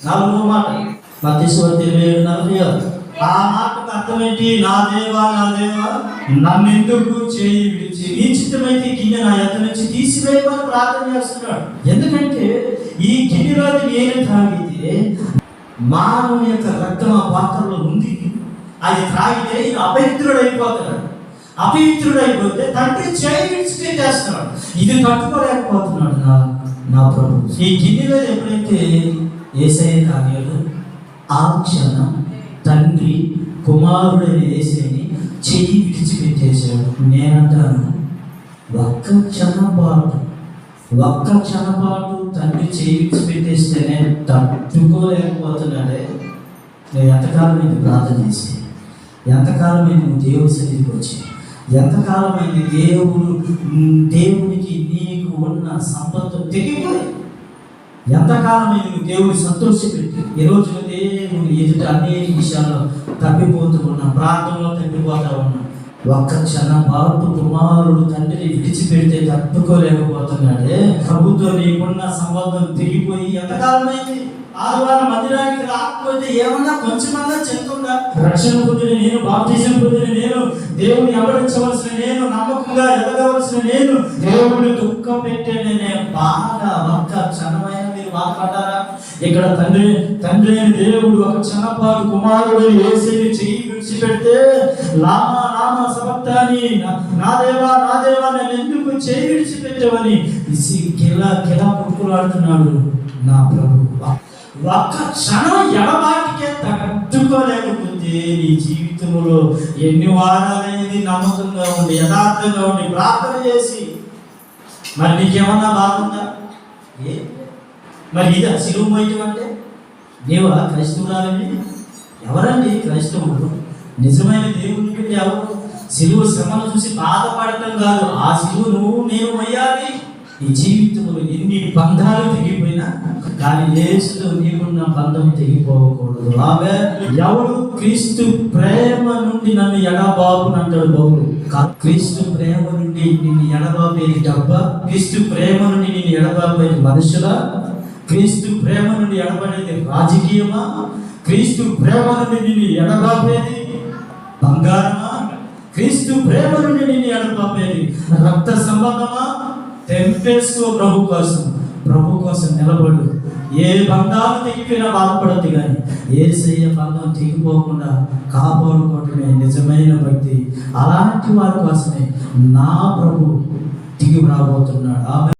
నాలుగో మాట మధ్యస్వతి ఇరవై నలభై ఆ మాటకు అర్థం ఏంటి నా దేవా నా దేవా నన్నెందుకు చేయి విడిచి నీ చిత్తమైతే గిన్నె నా ఎద్ద నుంచి తీసివేయమని ప్రార్థన చేస్తున్నాడు ఎందుకంటే ఈ గిన్నెలోది నేను త్రాగితే మానవుని యొక్క రక్తం ఆ పాత్రలో ఉంది అది త్రాగితే ఈయన అపవిత్రుడు అయిపోతున్నాడు అపవిత్రుడు అయిపోతే తండ్రి చేయి విడిచిపెట్టేస్తున్నాడు ఇది తట్టుకోలేకపోతున్నాడు నా నా ప్రభు ఈ గిన్నెలో ఎప్పుడైతే ఏసఐ తాగాడు ఆ క్షణం తండ్రి కుమారుడైన ఏసైని చెయ్యి విడిచిపెట్టేశాడు. నేనంటాను ఒక్క క్షణపాటు ఒక్క క్షణపాటు తండ్రి చేయి విడిచిపెట్టేస్తేనే తట్టుకోలేకపోతున్నాడే. నేను ఎంతకాలమైంది ప్రార్థన చేసి ఎంతకాలం నువ్వు దేవుడి సన్నిధికి వచ్చి ఎంతకాలమైంది దేవుడు దేవునికి నీ ఉన్న సంపద తెగిపోయి ఎంతకాలమైంది నువ్వు దేవుని సంతోషపెట్టి ఈ రోజు ఎదుట అనేక విషయాల్లో తప్పిపోతూ ఉన్నా ప్రార్థనలో తప్పిపోతా ఉన్నా ఒక్క క్షణం బాబు కుమారుడు తండ్రిని విడిచిపెడితే తట్టుకోలేకపోతున్నాడే. ప్రభుత్వం నీకున్న సంబంధం తిరిగిపోయి ఎంతకాలమైంది? ఆదివారం మందిరానికి రాకపోతే ఏమన్నా కొంచెమన్నా చెప్తుందా? రక్షణ పొందిన నేను బాప్తిజం పొందిన నేను దేవుని ఎవరించవలసిన నేను నమ్మకంగా ఎదగవలసిన నేను దేవుడు దుఃఖం పెట్టేనే నేను బాగా ఒక్క క్షణమైన మీరు మాట్లాడారా ఇక్కడ తండ్రి తండ్రి అయిన దేవుడు ఒక క్షణపాటు కుమారుడు వేసేది చెయ్యి విడిచిపెడితే లామ లామ సమర్థాన్ని నా దేవా నా దేవా నేను ఎందుకు చేయి విడిచిపెట్టేవని? ఇసి కిల పుట్టులాడుతున్నాడు నా ప్రభు. ఒక్క క్షణం ఎడబాటికే ఉంటే నీ జీవితంలో ఎన్ని వారాలైంది నమ్మకంగా ఉండి యథార్థంగా ఉండి ప్రార్థన చేసి మరి నీకేమన్నా బాగుందా ఏ? మరి ఇది సిలువ మోయటం అంటే? దేవా క్రైస్తవురాలని ఎవరండి క్రైస్తవుడు నిజమైన దేవుని కంటే ఎవరు? సిలువ శ్రమను చూసి బాధపడటం కాదు. ఆ సిలువ నువ్వు నేను మొయ్యాలి. నీ జీవితంలో ఎన్ని బంధాలు కానీ యేసులో నీకున్న బంధం తెగిపోకూడదు. ఆమె ఎవడు క్రీస్తు ప్రేమ నుండి నన్ను ఎడబాపు అంటాడు బాబు కా- క్రీస్తు ప్రేమ నుండి నిన్ను ఎడబాపేది డబ్బా క్రీస్తు ప్రేమ నుండి నిన్ను ఎడబాపేది మనుషుల క్రీస్తు ప్రేమ నుండి ఎడబడేది రాజకీయమా క్రీస్తు ప్రేమ నుండి నిన్ను ఎడబాపేది బంగారమా క్రీస్తు ప్రేమ నుండి నిన్ను ఎడబాపేది రక్త సంబంధమా? తెంపేసుకో ప్రభు కోసం. ప్రభు కోసం నిలబడు. ఏ బంధాలు తెగిపోయినా బాధపడద్దు కానీ ఏ సయ్య బంధం తెగిపోకుండా కాపాడుకోవటమే నిజమైన భక్తి. అలాంటి వారి కోసమే నా ప్రభు దిగి రాబోతున్నాడు. ఆమె